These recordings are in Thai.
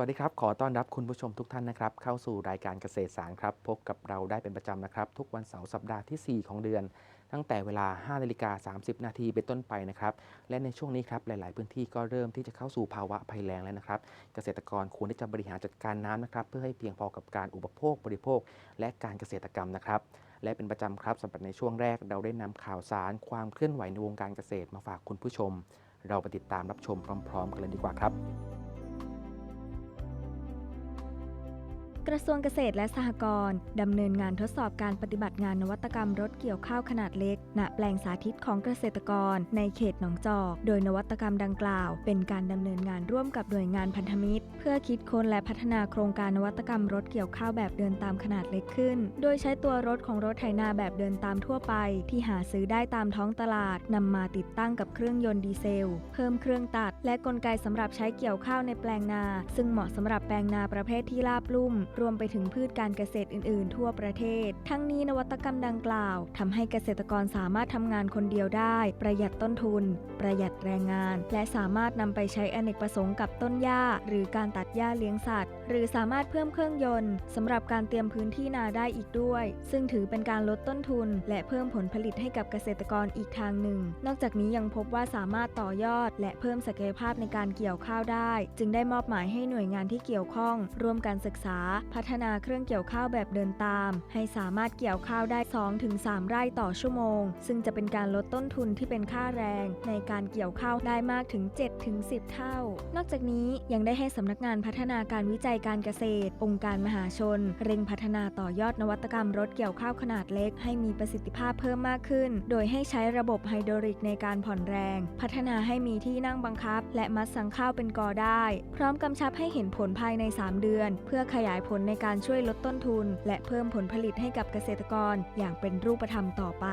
วัสดีครับ ขอต้อนรับคุณผู้ชมทุกท่านนะครับ เข้าสู่รายการเกษตรสารครับ พบกับเราได้เป็นประจำนะครับ ทุกวันเสาร์สัปดาห์ที่ 4 ของเดือน ตั้งแต่เวลา5นาฬิกา30 นาทีเป็นต้นไปนะครับ และในช่วงนี้ครับ หลาย ๆ พื้นที่ก็เริ่มที่จะเข้าสู่ภาวะภัยแล้งแล้วนะครับ เกษตรกรควรที่จะบริหารจัดการน้ำนะครับ เพื่อให้เพียงพอกับการอุปโภคบริโภค และการเกษตรกรรมนะครับและเป็นประจำครับสำหรับในช่วงแรกเราได้นำข่าวสารความเคลื่อนไหวในวงการเกษตรมาฝากคุณผู้ชม เราไปติดตามรับชมพร้อม ๆ กันเลยดีกว่าครับ กระทรวงเกษตรและสหกรณ์ดำเนินงานทดสอบการปฏิบัติงานนวัตกรรมรถเกี่ยวข้าวขนาดเล็ก ณ แปลงสาธิตของเกษตรกร ในเขตหนองจอก โดยนวัตกรรมดังกล่าว เป็นการดำเนินงานร่วมกับหน่วยงานพันธมิตร เพื่อคิดค้นและพัฒนาโครงการนวัตกรรมรถเกี่ยวข้าวแบบเดินตามขนาดเล็กขึ้น โดยใช้ตัวรถของรถไถนาแบบเดินตามทั่วไป ที่หาซื้อได้ตามท้องตลาดนำมาติดตั้งกับเครื่องยนต์ดีเซล เพิ่มเครื่องตัด และกลไกสำหรับใช้เกี่ยวข้าวในแปลงนา ซึ่งเหมาะสำหรับแปลงนาประเภทที่ราบลุ่มรวมไปถึงพืชการเกษตรอื่น ๆ ทั่วประเทศ ทั้งนี้นวัตกรรมดังกล่าวทำให้เกษตรกรสามารถทำงานคนเดียวได้ ประหยัดต้นทุน ประหยัดแรงงาน และสามารถนำไปใช้อเนกประสงค์กับต้นหญ้า หรือการตัดหญ้าเลี้ยงสัตว์ หรือสามารถเพิ่มเครื่องยนต์สำหรับการเตรียมพื้นที่นาได้อีกด้วย ซึ่งถือเป็นการลดต้นทุน และเพิ่มผลผลิตให้กับเกษตรกรอีกทางหนึ่ง นอกจากนี้ยังพบว่าสามารถต่อยอด และเพิ่มศักยภาพในการเกี่ยวข้าวได้ จึงได้มอบหมายให้หน่วยงานที่เกี่ยวข้อง ร่วมกันศึกษา พัฒนาเครื่องเกี่ยวข้าวแบบเดินตาม ให้สามารถเกี่ยวข้าวได้ 2-3 ไร่ต่อชั่วโมง ซึ่งจะเป็นการลดต้นทุนที่เป็นค่าแรง ในการเกี่ยวข้าวได้มากถึง 7-10 เท่า นอกจากนี้ยังได้ให้สำนักงานพัฒนาการวิจัยการเกษตร องค์การมหาชน เร่งพัฒนาต่อยอดนวัตกรรมรถเกี่ยวข้าวขนาดเล็ก ให้มีประสิทธิภาพเพิ่มมากขึ้น โดยให้ใช้ระบบไฮดรอลิกในการผ่อนแรง พัฒนาให้มีที่นั่งบังคับ และมัดสังข้าวเป็นกอได้ พร้อมกำชับให้เห็นผลภายใน 3 เดือน เพื่อขยายผลในการช่วยลดต้นทุน และเพิ่มผลผลิตให้กับเกษตรกรอย่างเป็นรูปธรรมต่อไป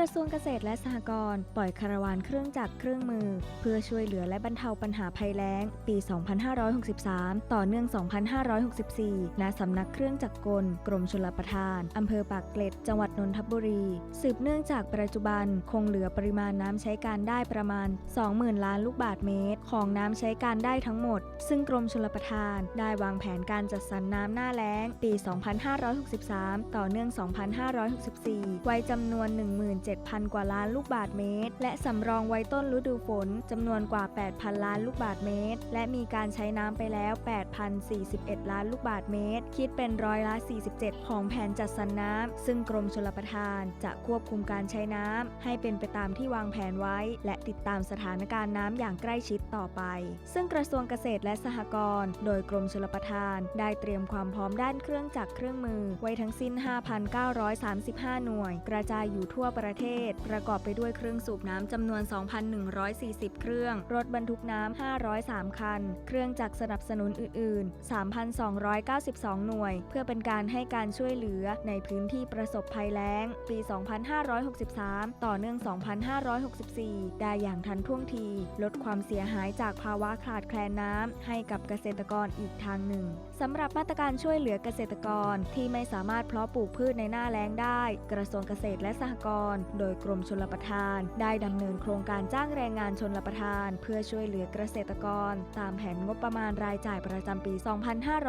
ระทรวงเกษตรและสหกรณ์ปล่อยคาราวานเครื่องจักรเครื่องมือ เพื่อช่วยเหลือและบรรเทาปัญหาภัยแล้ง ปี 2563 ต่อเนื่อง 2564 ณ สำนักเครื่องจักรกล กรมชลประทาน อำเภอปากเกร็ด จังหวัดนนทบุรี สืบเนื่องจากปัจจุบันคงเหลือปริมาณน้ำใช้การได้ประมาณ 20,000 ล้านลูกบาทเมตร ของน้ำใช้การได้ทั้งหมด ซึ่งกรมชลประทาน ได้วางแผนการจัดสรรน้ำหน้าแล้ง ปี 2563 ต่อเนื่อง 2564 ไว้จำนวน 1 7 7,000 กว่าล้านลูกบาทเมตร และสำรองไว้ต้นฤดูฝนจำนวนกว่า 8,000 ล้านลูกบาทเมตร และมีการใช้น้ำไปแล้ว 8,041 ล้านลูกบาทเมตร คิดเป็นร้อยละ 47 ของแผนจัดสรรน้ำซึ่งกรมชลประทานจะควบคุมการใช้น้ำให้เป็นไปตามที่วางแผนไว้ และติดตามสถานการณ์น้ำอย่างใกล้ชิดต่อไป ซึ่งกระทรวงเกษตรและสหกรณ์โดยกรมชลประทาน ได้เตรียมความพร้อมด้านเครื่องจักรเครื่องมือ ไว้ทั้งสิ้น 5,935 หน่วย กระจายอยู่ทั่วประเทศประกอบไปด้วยเครื่องสูบน้ำจำนวน 2,140 เครื่อง รถบรรทุกน้ำ 503 คัน เครื่องจักรสนับสนุนอื่น ๆ 3,292 หน่วย เพื่อเป็นการให้การช่วยเหลือในพื้นที่ประสบภัยแล้ง ปี 2563 ต่อเนื่อง 2564 ได้อย่างทันท่วงที ลดความเสียหายจากภาวะขาดแคลนน้ำให้กับเกษตรกรอีกทางหนึ่งสำหรับมาตรการช่วยเหลือเกษตรกรที่ไม่สามารถเพาะปลูกพืชในหน้าแล้งได้ กระทรวงเกษตรและสหกรณ์โดยกรมชลประทาน ได้ดำเนินโครงการจ้างแรงงานชนประทาน เพื่อช่วยเหลือเกษตรกร ตามแผนงบประมาณรายจ่ายประจำปี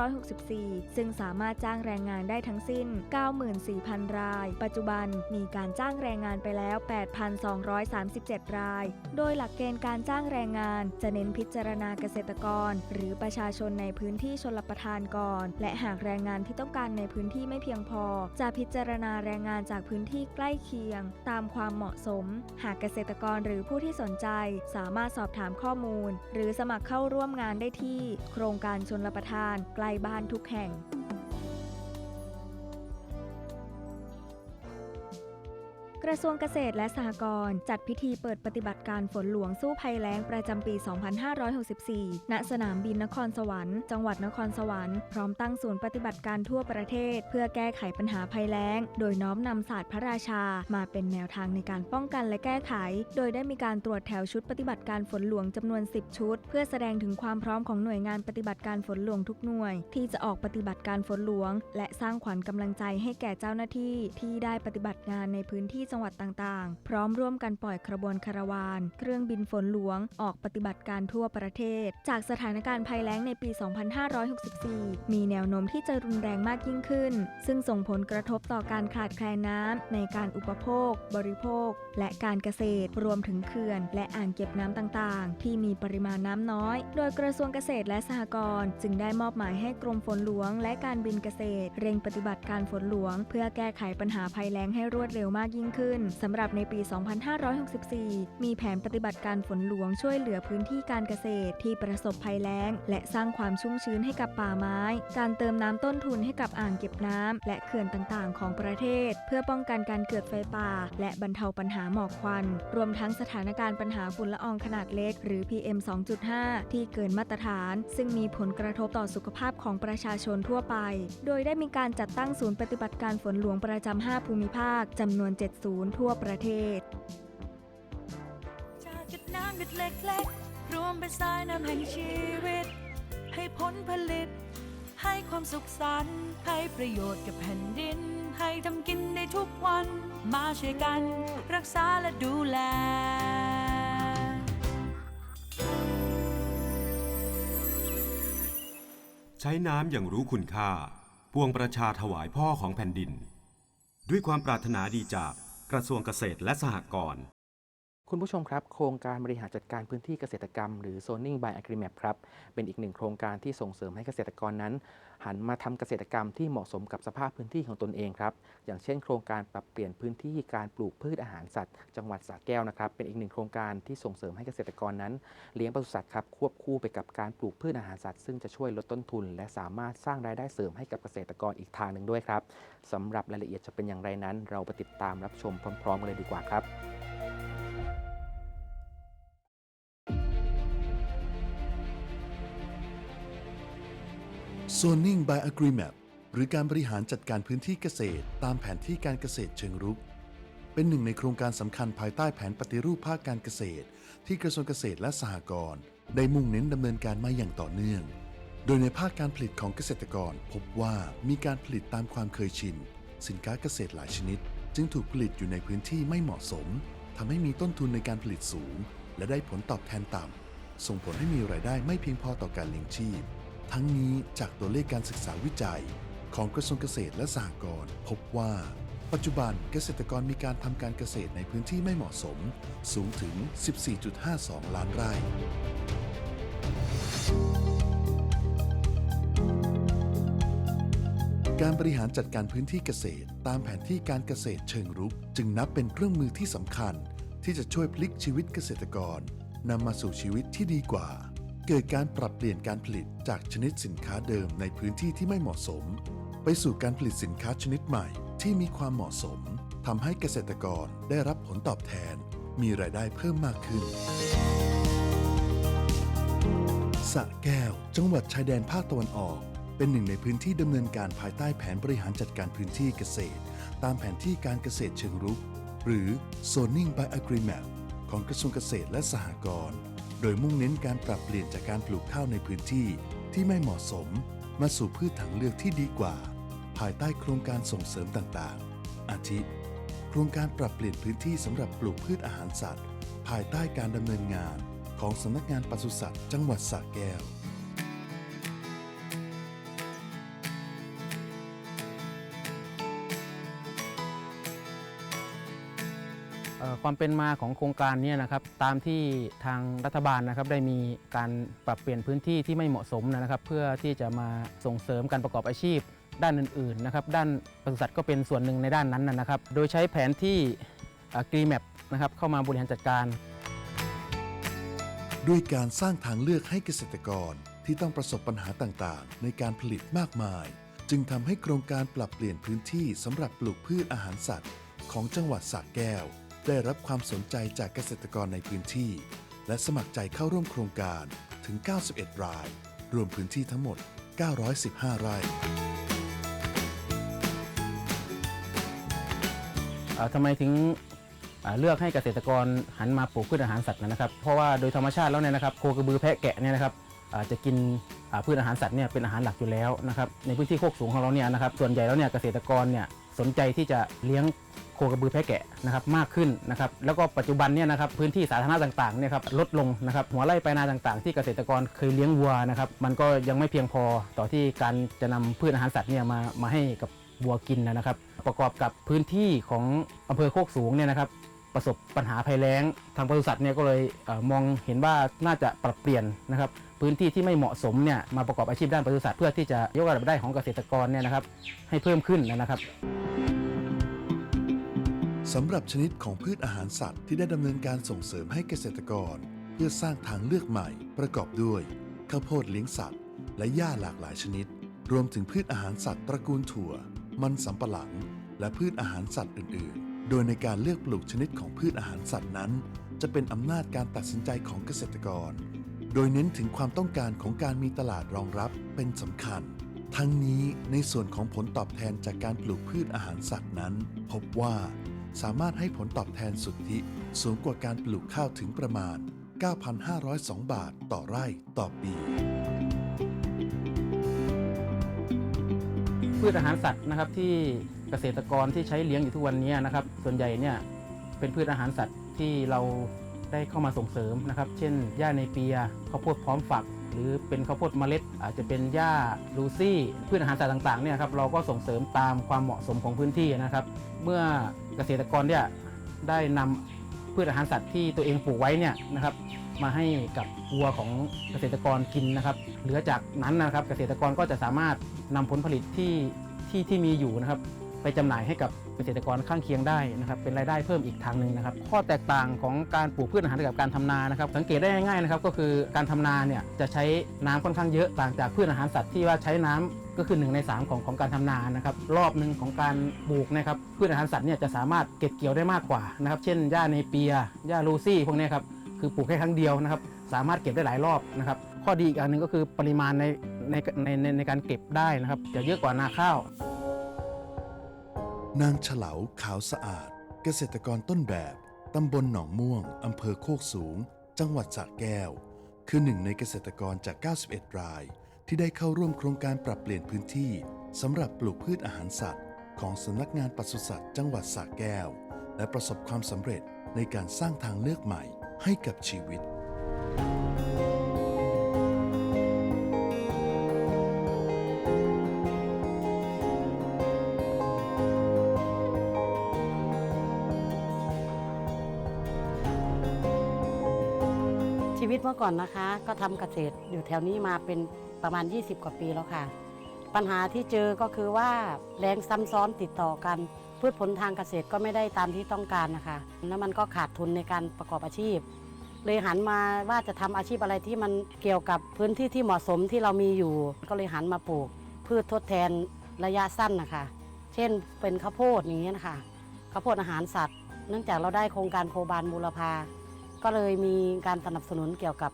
2564 ซึ่งสามารถจ้างแรงงานได้ทั้งสิ้น 94,000 ราย ปัจจุบันมีการจ้างแรงงานไปแล้ว 8,237 ราย โดยหลักเกณฑ์การจ้างแรงงาน จะเน้นพิจารณาเกษตรกร หรือประชาชนในพื้นที่ชนประทานก่อน และหากแรงงานที่ต้องการในพื้นที่ไม่เพียงพอ จะพิจารณาแรงงานจากพื้นที่ใกล้เคียงตามความเหมาะสม หากเกษตรกรหรือผู้ที่สนใจ สามารถสอบถามข้อมูล หรือสมัครเข้าร่วมงานได้ที่ โครงการชนรประทานใกล้บ้านทุกแห่ง ระทรวงเกษตรและสหกรณ์จัดพิธีเปิดปฏิบัติการฝนหลวงสู้ภัยแล้งประจำปี 2564 ณ สนามบินนครสวรรค์ จังหวัดนครสวรรค์ พร้อมตั้งศูนย์ปฏิบัติการทั่วประเทศ เพื่อแก้ไขปัญหาภัยแล้ง โดยน้อมนำศาสตร์พระราชา มาเป็นแนวทางในการป้องกันและแก้ไข โดยได้มีการตรวจแถวชุดปฏิบัติการฝนหลวงจำนวน 10 ชุด เพื่อแสดงถึงความพร้อมของหน่วยงานปฏิบัติการฝนหลวงทุกหน่วย ที่จะออกปฏิบัติการฝนหลวง และสร้างขวัญกำลังใจให้แก่เจ้าหน้าที่ที่ได้ปฏิบัติงานในพื้นที่จังหวัดต่างๆ พร้อมร่วมกันปล่อยขบวนคาราวาน เครื่องบินฝนหลวง ออกปฏิบัติการทั่วประเทศ จากสถานการณ์ภัยแล้งในปี 2564 มีแนวโน้มที่จะรุนแรงมากยิ่งขึ้น ซึ่งส่งผลกระทบต่อการขาดแคลนน้ำในการอุปโภค บริโภค และการเกษตร รวมถึงเขื่อน และอ่างเก็บน้ำต่างๆ ที่มีปริมาณน้ำน้อย โดยกระทรวงเกษตรและสหกรณ์จึงได้มอบหมายให้กรมฝนหลวง และการบินเกษตร เร่งปฏิบัติการฝนหลวง เพื่อแก้ไขปัญหาภัยแล้งให้รวดเร็วมากยิ่งขึ้นสำหรับในปี 2564 มีแผนปฏิบัติการฝนหลวงช่วยเหลือพื้นที่การเกษตรที่ประสบภัยแล้ง และสร้างความชุ่มชื้นให้กับป่าไม้ การเติมน้ำต้นทุนให้กับอ่างเก็บน้ำและเขื่อนต่างๆ ของประเทศ เพื่อป้องกันการเกิดไฟป่า และบรรเทาปัญหาหมอกควัน รวมทั้งสถานการณ์ปัญหาฝุ่นละอองขนาดเล็ก หรือ PM 2.5 ที่เกินมาตรฐาน ซึ่งมีผลกระทบต่อสุขภาพของประชาชนทั่วไป โดยได้มีการจัดตั้งศูนย์ปฏิบัติการฝนหลวงประจำ5ภูมิภาคจำนวน7ศูนย์ทั่วประเทศ จากจุดน้ำหยดเล็กๆ รวมเป็นสายน้ำแห่งชีวิต ให้ผลผลิต ให้ความสุขสันต์ให้ประโยชน์กับแผ่นดิน ให้ทำกินในทุกวัน มาช่วยกัน รักษาและดูแลใช้น้ำอย่างรู้คุณค่า ปวงประชาถวายพ่อของแผ่นดิน ด้วยความปรารถนาดีจาก กระทรวงเกษตรและสหกรณ์ คุณผู้ชมครับ โครงการบริหารจัดการพื้นที่เกษตรกรรม หรือ Zoning by Agreement ครับ เป็นอีกหนึ่งโครงการที่ส่งเสริมให้เกษตรกรนั้น หันมาทำเกษตรกรรมที่เหมาะสมกับสภาพพื้นที่ของตนเองครับ อย่างเช่น โครงการปรับเปลี่ยนพื้นที่การปลูกพืชอาหารสัตว์ จังหวัดสระแก้วนะครับ เป็นอีกหนึ่งโครงการที่ส่งเสริมให้เกษตรกรนั้น เลี้ยงปศุสัตว์ครับควบคู่ไปกับการปลูกพืชอาหารสัตว์ ซึ่งจะช่วยลดต้นทุน และสามารถสร้างรายได้เสริมให้กับเกษตรกรอีกทางหนึ่งด้วยครับสำหรับรายละเอียดจะเป็นอย่างไรนั้น เราไปติดตามรับชมพร้อม ๆ กันเลยดีกว่าครับ Zoning by Agreement หรือการบริหารจัดการพื้นที่เกษตร ตามแผนที่การเกษตรเชิงรุก เป็นหนึ่งในโครงการสำคัญภายใต้แผนปฏิรูปภาคการเกษตร ที่กระทรวงเกษตรและสหกรณ์ได้มุ่งเน้นดำเนินการมาอย่างต่อเนื่อง โดยในภาคการผลิตของเกษตรกร พบว่ามีการผลิตตามความเคยชิน สินค้าเกษตรหลายชนิด จึงถูกผลิตอยู่ในพื้นที่ไม่เหมาะสมทำให้มีต้นทุนในการผลิตสูง และได้ผลตอบแทนต่ำส่งผลให้มีรายได้ไม่เพียงพอต่อการเลี้ยงชีพ ทั้งนี้จากตัวเลขการศึกษาวิจัย ของกระทรวงเกษตรและสหกรณ์พบว่า ปัจจุบันเกษตรกรมีการทำการเกษตรในพื้นที่ไม่เหมาะสม สูงถึง 14.52 ล้านไร่การบริหารจัดการพื้นที่เกษตร ตามแผนที่การเกษตรเชิงรุก จึงนับเป็นเครื่องมือที่สำคัญ ที่จะช่วยพลิกชีวิตเกษตรกรนำมาสู่ชีวิตที่ดีกว่า เกิดการปรับเปลี่ยนการผลิตจากชนิดสินค้าเดิมในพื้นที่ที่ไม่เหมาะสม ไปสู่การผลิตสินค้าชนิดใหม่ที่มีความเหมาะสมทำให้เกษตรกรได้รับผลตอบแทน มีรายได้เพิ่มมากขึ้นสะแก้ว จังหวัดชายแดนภาคตะวันออก เป็นหนึ่งในพื้นที่ดำเนินการภายใต้แผนบริหารจัดการพื้นที่เกษตร ตามแผนที่การเกษตรเชิงรุก หรือ Zoning by Agreement ของกระทรวงเกษตรและสหกรณ์ โดยมุ่งเน้นการปรับเปลี่ยนจากการปลูกข้าวในพื้นที่ที่ไม่เหมาะสม มาสู่พืชทางเลือกที่ดีกว่า ภายใต้โครงการส่งเสริมต่างๆ อาทิ โครงการปรับเปลี่ยนพื้นที่สำหรับปลูกพืชอาหารสัตว์ ภายใต้การดำเนินงานของสำนักงานปศุสัตว์จังหวัดสระแก้ว ความเป็นมาของโครงการนี้นะครับตามที่ทางรัฐบาลนะครับได้มีการปรับเปลี่ยนพื้นที่ที่ไม่เหมาะสมนะครับ เพื่อที่จะมาส่งเสริมการประกอบอาชีพด้านอื่นๆนะครับด้านปศุสัตว์ก็เป็นส่วนหนึ่งในด้านนั้นนะครับ โดยใช้แผนที่กรีแมปนะครับเข้ามาบริหารจัดการ ด้วยการสร้างทางเลือกให้เกษตรกรที่ต้องประสบปัญหาต่างๆ ในการผลิตมากมาย จึงทำให้โครงการปรับเปลี่ยนพื้นที่สำหรับปลูกพืชอาหารสัตว์ ของจังหวัดสระแก้ว ได้รับความสนใจจากเกษตรกรในพื้นที่ และสมัครใจเข้าร่วมโครงการถึง 91 ราย รวมพื้นที่ทั้งหมด 915 ไร่เอ่อทำไมถึงเอ่อเลือกให้เกษตรกรหันมาปลูกพืชอาหารสัตว์นะครับ เพราะว่าโดยธรรมชาติแล้วเนี่ยนะครับโคกระบือแพะแกะเนี่ยนะครับเอ่อจะกินอ่าพืชอาหารสัตว์เนี่ยเป็นอาหารหลักอยู่แล้วนะครับในพื้นที่โคกสูงของเราเนี่ยนะครับส่วนใหญ่แล้วเนี่ยเกษตรกรเนี่ยสนใจที่จะเลี้ยง คกระบือแพะแกะนะครับมากขึ้นนะครับแล้วก็ปัจจุบันเนี่ยนะครับพื้นที่สาธารณะต่างๆเนี่ยครับลดลงนะครับหัวไร่ไปนาต่างๆ ที่เกษตรกรเคยเลี้ยงวัวนะครับมันก็ยังไม่เพียงพอต่อที่การจะนำพืชอาหารสัตว์เนี่ยมามาให้กับวัวกินนะครับ ประกอบกับพื้นที่ของอำเภอโคกสูงเนี่ยนะครับประสบปัญหาภัยแล้ง ทางปศุสัตว์เนี่ยก็เลยเออมองเห็นว่าน่าจะปรับเปลี่ยนนะครับพื้นที่ที่ไม่เหมาะสมเนี่ยมาประกอบอาชีพด้านปศุสัตว์เพื่อที่จะยกระดับได้ของเกษตรกรเนี่ยนะครับให้เพิ่มขึ้นนะครับ สำหรับชนิดของพืชอาหารสัตว์ที่ได้ดำเนินการส่งเสริมให้เกษตรกร เพื่อสร้างทางเลือกใหม่ ประกอบด้วยข้าวโพดเลี้ยงสัตว์ และหญ้าหลากหลายชนิด รวมถึงพืชอาหารสัตว์ตระกูลถั่ว มันสำปะหลัง และพืชอาหารสัตว์อื่น ๆ โดยในการเลือกปลูกชนิดของพืชอาหารสัตว์นั้น จะเป็นอำนาจการตัดสินใจของเกษตรกร โดยเน้นถึงความต้องการของการมีตลาดรองรับเป็นสำคัญทั้งนี้ในส่วนของผลตอบแทนจากการปลูกพืชอาหารสัตว์นั้น พบว่า สามารถให้ผลตอบแทนสุทธิสูงกว่าการปลูกข้าวถึงประมาณ 9,502 บาทต่อไร่ต่อปี พืชอาหารสัตว์นะครับที่เกษตรกรที่ใช้เลี้ยงอยู่ทุกวันนี้นะครับ ส่วนใหญ่เนี่ยเป็นพืชอาหารสัตว์ที่เราได้เข้ามาส่งเสริมนะครับ เช่น หญ้าในเปียข้าวโพดพร้อมฝัก หรือเป็นข้าวโพดเมล็ด อาจจะเป็นหญ้าลูซี่ พืชอาหารสัตว์ต่างๆเนี่ยครับเราก็ส่งเสริมตามความเหมาะสมของพื้นที่นะครับ เมื่อ เกษตรกรเนี่ยได้นำพืชอาหารสัตว์ที่ตัวเองปลูกไว้เนี่ยนะครับ มาให้กับวัวของเกษตรกรกินนะครับ เหลือจากนั้นนะครับ เกษตรกรก็จะสามารถนำผลผลิตที่ที่ที่มีอยู่นะครับ ไปจำหน่ายให้กับเกษตรกรข้างเคียงได้นะครับ เป็นรายได้เพิ่มอีกทางหนึ่งนะครับ ข้อแตกต่างของการปลูกพืชอาหารกับการทำนานะครับ สังเกตได้ง่ายๆนะครับ ก็คือการทำนาเนี่ยจะใช้น้ำค่อนข้างเยอะต่างจากพืชอาหารสัตว์ที่ว่าใช้น้ำ ก็คือ 1 ใน 3 ของของการทำนานะครับรอบหนึ่งของการปลูกนะครับพืชอาหารสัตว์เนี่ยจะสามารถเก็บเกี่ยวได้มากกว่านะครับเช่นหญ้าเนเปียหญ้าลูซี่พวกนี้ครับคือปลูกแค่ครั้งเดียวนะครับสามารถเก็บได้หลายรอบนะครับข้อดีอีกอันหนึ่งก็คือปริมาณในในในในในการเก็บได้นะครับ จะเยอะกว่านาข้าว นางเฉลาขาวสะอาด เกษตรกรต้นแบบตำบลหนองม่วงอำเภอโคกสูง จังหวัดสระแก้ว คือหนึ่งในเกษตรกรจาก 91 ราย ที่ได้เข้าร่วมโครงการปรับเปลี่ยนพื้นที่สำหรับปลูกพืชอาหารสัตว์ ของสำนักงานปศุสัตว์จังหวัดสระแก้ว และประสบความสำเร็จในการสร้างทางเลือกใหม่ให้กับชีวิต ชีวิตเมื่อก่อนนะคะ ก็ทำเกษตรอยู่แถวนี้มาเป็น ประมาณ 20 กว่าปีแล้วค่ะ ปัญหาที่เจอก็คือว่าแรงซ้ำซ้อนติดต่อกัน พืชผลทางเกษตรก็ไม่ได้ตามที่ต้องการนะคะแล้วมันก็ขาดทุนในการประกอบอาชีพ เลยหันมาว่าจะทำอาชีพอะไรที่มันเกี่ยวกับพื้นที่ที่เหมาะสมที่เรามีอยู่ ก็เลยหันมาปลูก พืชทดแทนระยะสั้นนะคะเช่นเป็นข้าวโพดอย่างเงี้ยนะคะข้าวโพดอาหารสัตว์ เนื่องจากเราได้โครงการโคบานบูรพาก็เลยมีการสนับสนุนเกี่ยวกับ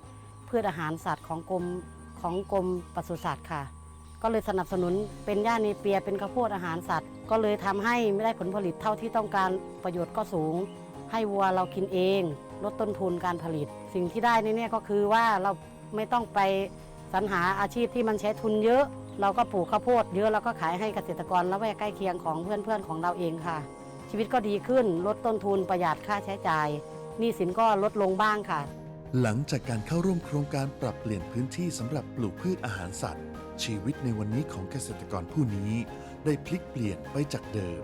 พืชอาหารสัตว์ของกรม ของกรมปศุสัตว์ค่ะ ก็เลยสนับสนุนเป็นหญ้าเนเปียเป็นข้าวโพดอาหารสัตว์ ก็เลยทำให้ไม่ได้ผลผลิตเท่าที่ต้องการประโยชน์ก็สูง ให้วัวเรากินเอง ลดต้นทุนการผลิต สิ่งที่ได้ในเนี่ยก็คือว่าเราไม่ต้องไปสรรหาอาชีพที่มันใช้ทุนเยอะ เราก็ปลูกข้าวโพดเยอะแล้วก็ขายให้เกษตรกรและแวกใกล้เคียงของเพื่อนๆของเราเองค่ะ ชีวิตก็ดีขึ้นลดต้นทุนประหยัดค่าใช้จ่ายหนี้สินก็ลดลงบ้างค่ะ หลังจากการเข้าร่วมโครงการปรับเปลี่ยนพื้นที่สำหรับปลูกพืชอาหารสัตว์ ชีวิตในวันนี้ของเกษตรกรผู้นี้ ได้พลิกเปลี่ยนไปจากเดิม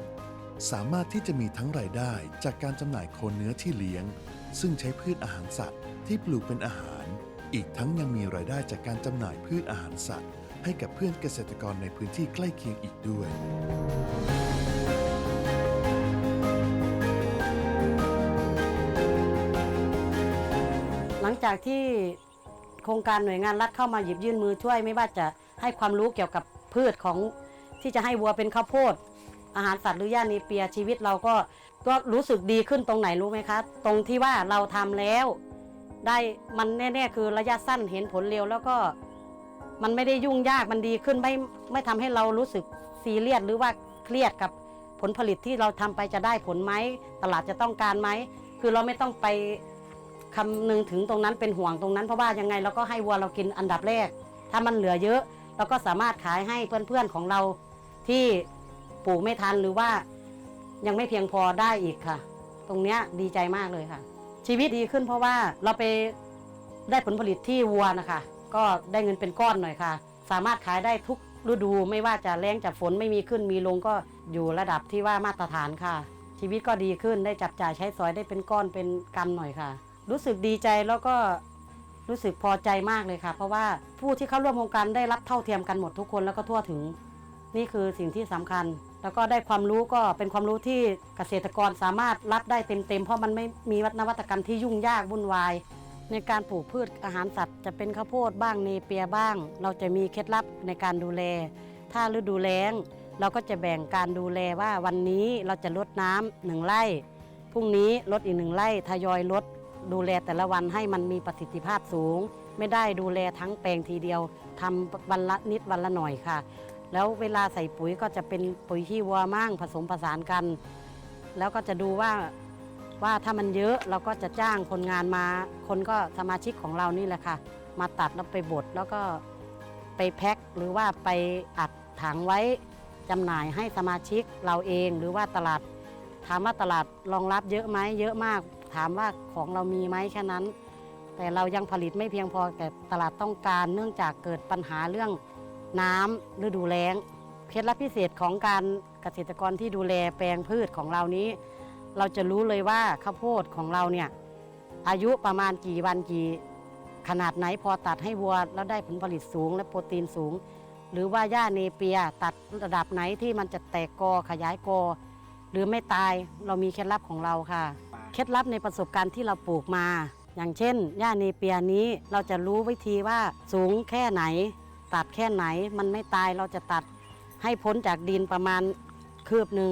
สามารถที่จะมีทั้งรายได้จากการจำหน่ายโคเนื้อที่เลี้ยง ซึ่งใช้พืชอาหารสัตว์ที่ปลูกเป็นอาหาร อีกทั้งยังมีรายได้จากการจำหน่ายพืชอาหารสัตว์ ให้กับเพื่อนเกษตรกรในพื้นที่ใกล้เคียงอีกด้วย จากที่โครงการหน่วยงานรัฐเข้ามาหยิบยื่นมือช่วย ไม่ว่าจะให้ความรู้เกี่ยวกับพืชของที่จะให้วัวเป็นข้าวโพด อาหารสัตว์หรือหญ้าเนเปียชีวิตเราก็ก็รู้สึกดีขึ้นตรงไหนรู้ไหมคะตรงที่ว่าเราทำแล้ว ได้มันแน่ๆคือระยะสั้นเห็นผลเร็วแล้วก็มันไม่ได้ยุ่งยากมันดีขึ้นไม่ไม่ทำให้เรารู้สึกซีเรียสหรือว่าเครียดกับผลผลิตที่เราทำไปจะได้ผลไหมตลาดจะต้องการไหมคือเราไม่ต้องไป คำนึงถึงตรงนั้นเป็นห่วงตรงนั้นเพราะว่ายังไงเราก็ให้วัวเรากินอันดับแรก ถ้ามันเหลือเยอะ เราก็สามารถขายให้เพื่อนๆของเราที่ปลูกไม่ทันหรือว่ายังไม่เพียงพอได้อีกค่ะ ตรงเนี้ยดีใจมากเลยค่ะ ชีวิตดีขึ้นเพราะว่าเราไปได้ผลผลิตที่วัวนะคะ ก็ได้เงินเป็นก้อนหน่อยค่ะ สามารถขายได้ทุกฤดูไม่ว่าจะแรงจะฝนไม่มีขึ้นมีลงก็อยู่ระดับที่ว่ามาตรฐานค่ะ ชีวิตก็ดีขึ้นได้จับจ่ายใช้สอยได้เป็นก้อนเป็นกำหน่อยค่ะ รู้สึกดีใจแล้วก็รู้สึกพอใจมากเลยค่ะ เพราะว่าผู้ที่เข้าร่วมโครงการได้รับเท่าเทียมกันหมดทุกคนแล้วก็ทั่วถึง นี่คือสิ่งที่สำคัญ แล้วก็ได้ความรู้ก็เป็นความรู้ที่เกษตรกรสามารถรับได้เต็มๆเพราะมันไม่มีวัฒนวัตกรรมที่ยุ่งยากวุ่นวาย ในการปลูกพืชอาหารสัตว์ จะเป็นข้าวโพดบ้างเนเปียบ้าง เราจะมีเคล็ดลับในการดูแล ถ้าฤดูแล้ง เราก็จะแบ่งการดูแลว่าวันนี้เราจะลดน้ำหนึ่งไร่พรุ่งนี้ลดอีกหนึ่งไร่ทยอยลด ดูแลแต่ละวันให้มันมีประสิทธิภาพสูง ไม่ได้ดูแลทั้งแปลงทีเดียวทำวันละนิดวันละหน่อยค่ะ แล้วเวลาใส่ปุ๋ยก็จะเป็นปุ๋ยขี้วัวมั่งผสมผสานกัน แล้วก็จะดูว่าว่าถ้ามันเยอะเราก็จะจ้างคนงานมา คนก็สมาชิกของเรานี่แหละค่ะ มาตัดแล้วไปบดแล้วก็ไปแพ็คหรือว่าไปอัดถังไว้จำหน่ายให้สมาชิกเราเองหรือว่าตลาดถามว่าตลาดรองรับเยอะไหมเยอะมาก ถามว่าของเรามีไหมแค่นั้น แต่เรายังผลิตไม่เพียงพอแต่ตลาดต้องการเนื่องจากเกิดปัญหาเรื่องน้ำฤดูแล้งเคล็ดลับพิเศษของการเกษตรกรที่ดูแลแปลงพืชของเรานี้ เราจะรู้เลยว่าข้าวโพดของเราเนี่ยอายุประมาณกี่วันกี่ขนาดไหนพอตัดให้วัวแล้วได้ผลผลิตสูงและโปรตีนสูง หรือว่าหญ้าเนเปียตัดระดับไหนที่มันจะแตกกอขยายกอ หรือไม่ตายเรามีเคล็ดลับของเราค่ะ เคล็ดลับในประสบการณ์ที่เราปลูกมา อย่างเช่นหญ้าเนเปียนี้เราจะรู้วิธีว่าสูงแค่ไหน ตัดแค่ไหนมันไม่ตายเราจะตัดให้พ้นจากดินประมาณคืบหนึ่ง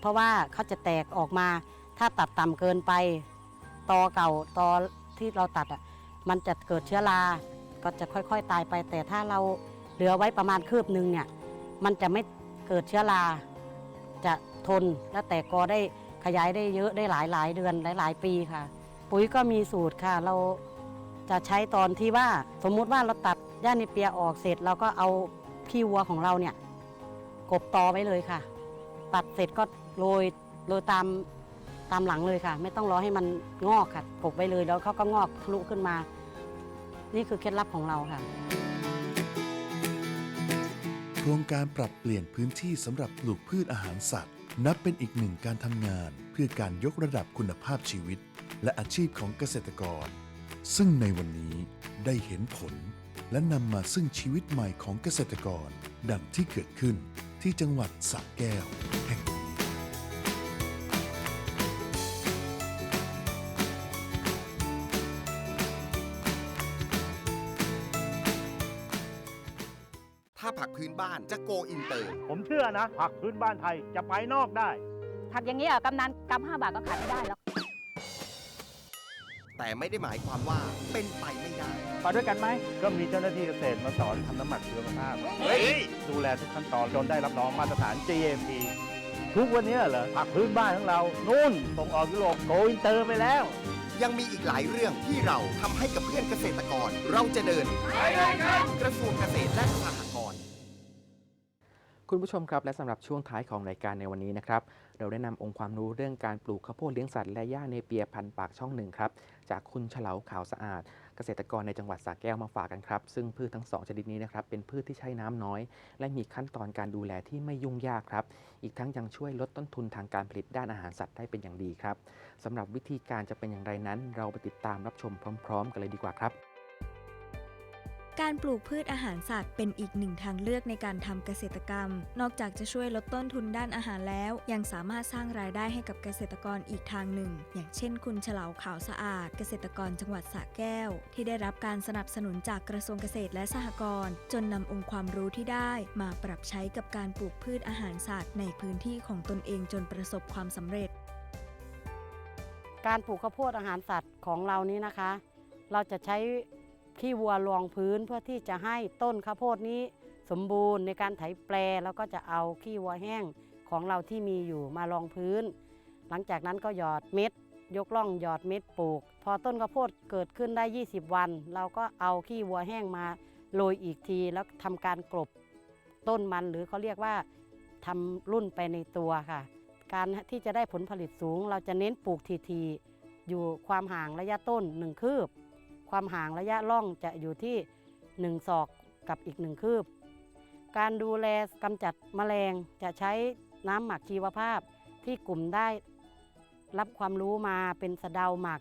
เพราะว่าเขาจะแตกออกมา ถ้าตัดต่ำเกินไป ตอเก่าตอที่เราตัดอะมันจะเกิดเชื้อราก็จะค่อยๆ ตายไป แต่ถ้าเราเหลือไว้ประมาณคืบหนึ่งเนี่ย มันจะไม่เกิดเชื้อรา จะทนและแตกกอได้ ขยายได้เยอะได้หลายหลายเดือนหลายหลายปีค่ะ ปุ๋ยก็มีสูตรค่ะ เราจะใช้ตอนที่ว่าสมมุติว่าเราตัดหญ้าในเปียออกเสร็จ เราก็เอาขี้วัวของเราเนี่ยกบตอไว้เลยค่ะ ตัดเสร็จก็โรยโรยตามตามหลังเลยค่ะ ไม่ต้องรอให้มันงอกค่ะกบไว้เลยแล้วเขาก็งอกทะลุขึ้นมา นี่คือเคล็ดลับของเราค่ะโครงการปรับเปลี่ยนพื้นที่สำหรับปลูกพืชอาหารสัตว์ นับเป็นอีกหนึ่งการทำงานเพื่อการยกระดับคุณภาพชีวิต และอาชีพของเกษตรกร ซึ่งในวันนี้ได้เห็นผล และนำมาซึ่งชีวิตใหม่ของเกษตรกร ดังที่เกิดขึ้นที่จังหวัดสระแก้วแห่ง โกอินเตอร์ ผมเชื่อนะ ผักพื้นบ้านไทยจะไปนอกได้ ผักอย่างนี้ยเหรอกำนันกำห้าบาทก็ขายไม่ได้หรอกแต่ไม่ได้หมายความว่าเป็นไปไม่ได้ ไปด้วยกันไหม ก็มีเจ้าหน้าที่เกษตรมาสอนทำน้ำหมักชีวภาพเฮ้ย ดูแลทุกขั้นตอนจนได้รับรองมาตรฐาน GMP ทุกวันนี้เหรอผักพื้นบ้านของเรา นู่นส่งออกยุโรปโกอินเตอร์ไปแล้ว ยังมีอีกหลายเรื่องที่เราทำให้กับเพื่อนเกษตรกร เราจะเดินกระทรวงเกษตรและสหกรณ์ คุณผู้ชมครับและสำหรับช่วงท้ายของรายการในวันนี้นะครับเราได้นำองค์ความรู้เรื่องการปลูกข้าวโพดเลี้ยงสัตว์และหญ้าเนเปียพันปากช่องหนึ่งครับจากคุณเฉลาขาวสะอาด เกษตรกรในจังหวัดสระแก้วมาฝากกันครับ ซึ่งพืชทั้งสองชนิดนี้นะครับเป็นพืชที่ใช้น้ำน้อย และมีขั้นตอนการดูแลที่ไม่ยุ่งยากครับ อีกทั้งยังช่วยลดต้นทุนทางการผลิตด้านอาหารสัตว์ได้เป็นอย่างดีครับสำหรับวิธีการจะเป็นอย่างไรนั้น เราไปติดตามรับชมพร้อม ๆ กันเลยดีกว่าครับ การปลูกพืชอาหารสัตว์เป็นอีกหนึ่งทางเลือกในการทำเกษตรกรรม นอกจากจะช่วยลดต้นทุนด้านอาหารแล้ว ยังสามารถสร้างรายได้ให้กับเกษตรกรอีกทางหนึ่ง อย่างเช่น คุณเฉลาขาวสะอาด เกษตรกรจังหวัดสระแก้ว ที่ได้รับการสนับสนุนจากกระทรวงเกษตรและสหกรณ์จนนำองค์ความรู้ที่ได้ มาปรับใช้กับการปลูกพืชอาหารสัตว์ในพื้นที่ของตนเองจนประสบความสำเร็จ การปลูกข้าวโพดอาหารสัตว์ของเรานี้นะคะ เราจะใช้ ขี้วัวรองพื้นเพื่อที่จะให้ต้นข้าวโพดนี้สมบูรณ์ในการไถแปลแล้วก็จะเอาขี้วัวแห้งของเราที่มีอยู่มารองพื้น หลังจากนั้นก็หยอดเม็ด ยกล่องหยอดเม็ดปลูก พอต้นข้าวโพดเกิดขึ้นได้ 20 วัน เราก็เอาขี้วัวแห้งมาโรยอีกทีแล้วทำการกลบต้นมันหรือเขาเรียกว่าทำรุ่นไปในตัวค่ะ การที่จะได้ผลผลิตสูง เราจะเน้นปลูกทีๆอยู่ความห่างระยะต้น 1 คืบ ความห่างระยะล่องจะอยู่ที่1ศอกกับอีก1คืบ การดูแลกำจัดแมลงจะใช้น้ำหมักชีวภาพที่กลุ่มได้รับความรู้มาเป็นสะเดาหมัก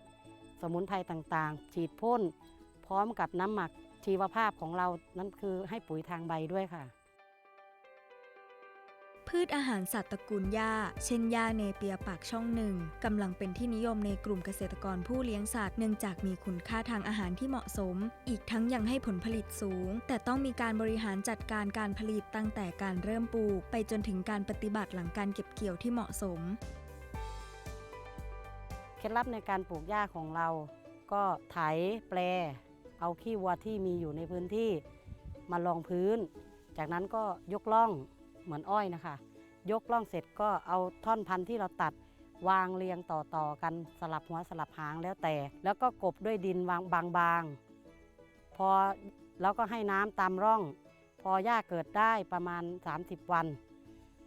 สมุนไพรต่างๆ ฉีดพ่นพร้อมกับน้ำหมักชีวภาพของเรานั่นคือให้ปุ๋ยทางใบด้วยค่ะ พืชอาหารสัตว์ตระกูลหญ้า เช่นหญ้าเนเปียปากช่องหนึ่งกำลังเป็นที่นิยมในกลุ่มเกษตรกรผู้เลี้ยงสัตว์เนื่องจากมีคุณค่าทางอาหารที่เหมาะสม อีกทั้งยังให้ผลผลิตสูง แต่ต้องมีการบริหารจัดการการผลิตตั้งแต่การเริ่มปลูก ไปจนถึงการปฏิบัติหลังการเก็บเกี่ยวที่เหมาะสม เคล็ดลับในการปลูกหญ้าของเรา ก็ไถแปล เอาขี้วัวที่มีอยู่ในพื้นที่มาลองพื้น จากนั้นก็ยกล่อง เหมือนอ้อยนะคะ ยกล่องเสร็จก็เอาท่อนพันธุ์ที่เราตัดวางเรียงต่อๆกันสลับหัวสลับหางแล้วแต่ แล้วก็กบด้วยดินวางบางๆ พอแล้วก็ให้น้ำตามร่อง พอหญ้าเกิดได้ประมาณ 30 วัน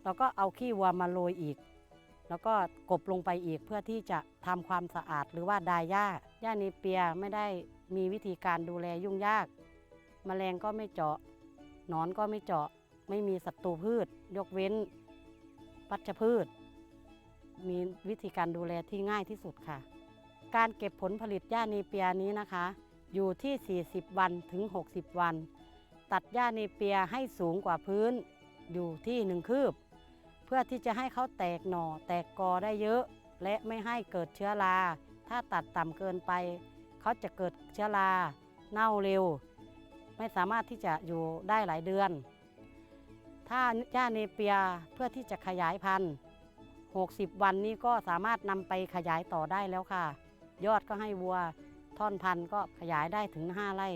เราก็เอาขี้วัวมาโรยอีก แล้วก็กบลงไปอีกเพื่อที่จะทำความสะอาดหรือว่าดายหญ้าหญ้าเนเปียไม่ได้มีวิธีการดูแลยุ่งยากแมลงก็ไม่เจาะนอนก็ไม่เจาะ ไม่มีศัตรูพืช ยกเว้นวัชพืช มีวิธีการดูแลที่ง่ายที่สุดค่ะ การเก็บผลผลิตหญ้าเนเปียนี้นะคะ อยู่ที่ 40 วันถึง 60 วัน ตัดหญ้าเนเปียให้สูงกว่าพื้น อยู่ที่หนึ่งคืบ เพื่อที่จะให้เขาแตกหน่อแตกกอได้เยอะ และไม่ให้เกิดเชื้อรา ถ้าตัดต่ำเกินไป เขาจะเกิดเชื้อรา เน่าเร็ว ไม่สามารถที่จะอยู่ได้หลายเดือน ถ้าหญ้าเนเปียเพื่อที่จะขยายพันธุ์ 60 วันนี้ก็สามารถนำไปขยายต่อได้แล้วค่ะ ยอดก็ให้วัวท่อนพันธุ์ก็ขยายได้ถึง 5ไร่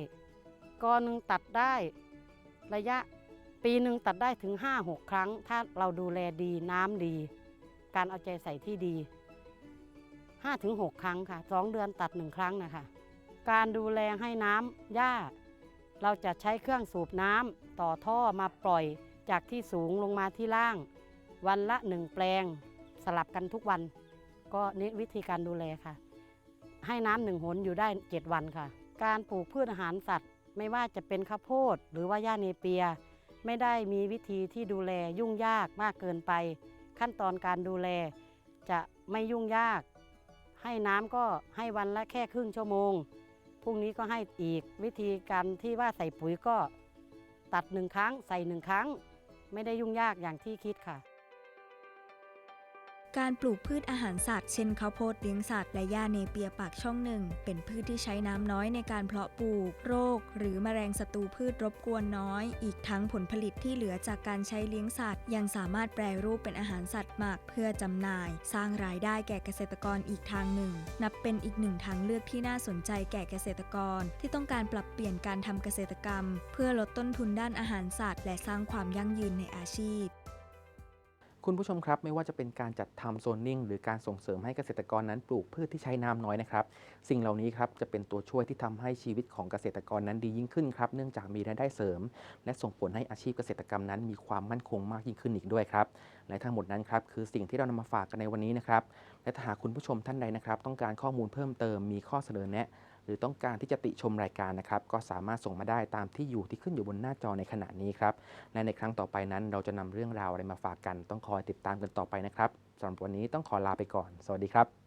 กอหนึ่งตัดได้ระยะปีหนึ่งตัดได้ถึง 5-6 ครั้ง ถ้าเราดูแลดีน้ำดี การเอาใจใส่ที่ดี 5-6 ครั้งค่ะ 2 เดือนตัด 1 ครั้งนะคะ การดูแลให้น้ำหญ้า เราจะใช้เครื่องสูบน้ำต่อท่อมาปล่อย จากที่สูงลงมาที่ล่าง วันละหนึ่งแปลง สลับกันทุกวัน ก็นี่วิธีการดูแลค่ะ ให้น้ำหนึ่งหนอยู่ได้ 7 วันค่ะ การปลูกพืชอาหารสัตว์ ไม่ว่าจะเป็นข้าวโพด หรือว่าหญ้าเนเปีย ไม่ได้มีวิธีที่ดูแลยุ่งยากมากเกินไป ขั้นตอนการดูแลจะไม่ยุ่งยาก ให้น้ำก็ให้วันละแค่ครึ่งชั่วโมงพรุ่งนี้ก็ให้อีกวิธีการที่ว่าใส่ปุ๋ยก็ตัดหนึ่งครั้งใส่หนึ่งครั้ง ไม่ได้ยุ่งยากอย่างที่คิดค่ะ การปลูกพืชอาหารสัตว์เช่นข้าวโพดเลี้ยงสัตว์และหญ้าเนเปียปากช่องหนึ่ง เป็นพืชที่ใช้น้ำน้อยในการเพาะปลูก โรค หรือแมลงศัตรูพืชรบกวนน้อย อีกทั้งผลผลิตที่เหลือจากการใช้เลี้ยงสัตว์ ยังสามารถแปรรูปเป็นอาหารสัตว์หมักเพื่อจำหน่าย สร้างรายได้แก่เกษตรกรอีกทางหนึ่ง นับเป็นอีกหนึ่งทางเลือกที่น่าสนใจแก่เกษตรกร ที่ต้องการปรับเปลี่ยนการทำเกษตรกรรม เพื่อลดต้นทุนด้านอาหารสัตว์ และสร้างความยั่งยืนในอาชีพ คุณผู้ชมครับไม่ว่าจะเป็นการจัดทำโซนนิ่ง หรือการส่งเสริมให้เกษตรกรนั้นปลูกพืชที่ใช้น้ำน้อยนะครับ สิ่งเหล่านี้ครับจะเป็นตัวช่วยที่ทำให้ชีวิตของเกษตรกรนั้นดียิ่งขึ้นครับเนื่องจากมีรายได้เสริม และส่งผลให้อาชีพเกษตรกรรมนั้นมีความมั่นคงมากยิ่งขึ้นอีกด้วยครับและทั้งหมดนั้นครับคือสิ่งที่เรานำมาฝากกันในวันนี้นะครับและถ้าหากคุณผู้ชมท่านใดนะครับ ต้องการข้อมูลเพิ่มเติมมีข้อเสนอแนะ หรือต้องการที่จะติชมรายการนะครับ ก็สามารถส่งมาได้ตามที่อยู่ที่ขึ้นอยู่บนหน้าจอในขณะนี้ครับ และในครั้งต่อไปนั้น เราจะนำเรื่องราวอะไรมาฝากกัน ต้องคอยติดตามกันต่อไปนะครับสำหรับวันนี้ต้องขอลาไปก่อน สวัสดีครับ